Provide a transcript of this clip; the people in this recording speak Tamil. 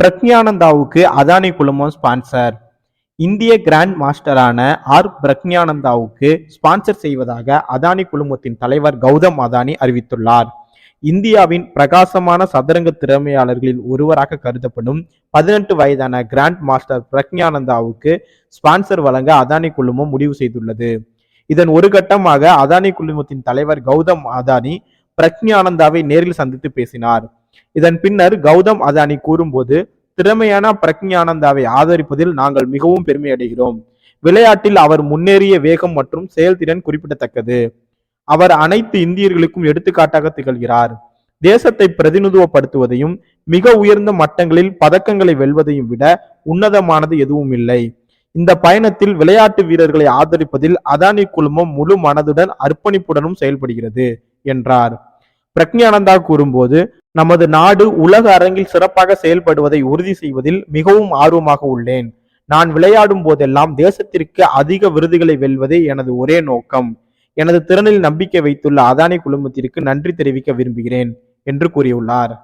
பிரக்ஞானந்தாவுக்கு அதானி குழுமம் ஸ்பான்சர் இந்திய கிராண்ட் மாஸ்டரான ஆர் பிரக்ஞானந்தாவுக்கு ஸ்பான்சர் செய்வதாக அதானி குழுமத்தின் தலைவர் கௌதம் அதானி அறிவித்துள்ளார். இந்தியாவின் பிரகாசமான சதுரங்க திறமையாளர்களில் ஒருவராக கருதப்படும் பதினெட்டு வயதான கிராண்ட் மாஸ்டர் பிரக்ஞானந்தாவுக்கு ஸ்பான்சர் வழங்க அதானி குழுமம் முடிவு செய்துள்ளது. இதன் ஒரு கட்டமாக அதானி குழுமத்தின் தலைவர் கௌதம் அதானி பிரக்ஞானந்தாவை நேரில் சந்தித்து பேசினார். இதன் பின்னர் கௌதம் அதானி கூறும்போது திறமையான பிரக்ஞானந்தாவை ஆதரிப்பதில் நாங்கள் மிகவும் பெருமையடைகிறோம். விளையாட்டில் அவர் முன்னேறிய வேகம் மற்றும் செயல்திறன் குறிப்பிடத்தக்கது. அவர் அனைத்து இந்தியர்களுக்கும் எடுத்துக்காட்டாக திகழ்கிறார். தேசத்தை பிரதிநிதித்துவப்படுத்துவதையும் மிக உயர்ந்த மட்டங்களில் பதக்கங்களை வெல்வதையும் விட உன்னதமானது எதுவும் இல்லை. இந்த பயணத்தில் விளையாட்டு வீரர்களை ஆதரிப்பதில் அதானி குழுமம் முழு மனதுடன் அர்ப்பணிப்புடனும் செயல்படுகிறது என்றார். பிரக்ஞானந்தா கூறும்போது நமது நாடு உலக அரங்கில் சிறப்பாக செயல்படுவதை உறுதி செய்வதில் மிகவும் ஆர்வமாக உள்ளேன். நான் விளையாடும் போதெல்லாம் தேசத்திற்கு அதிக விருதுகளை வெல்வதே எனது ஒரே நோக்கம். எனது திறனில் நம்பிக்கை வைத்துள்ள அதானி குழுமத்திற்கு நன்றி தெரிவிக்க விரும்புகிறேன் என்று கூறியுள்ளார்.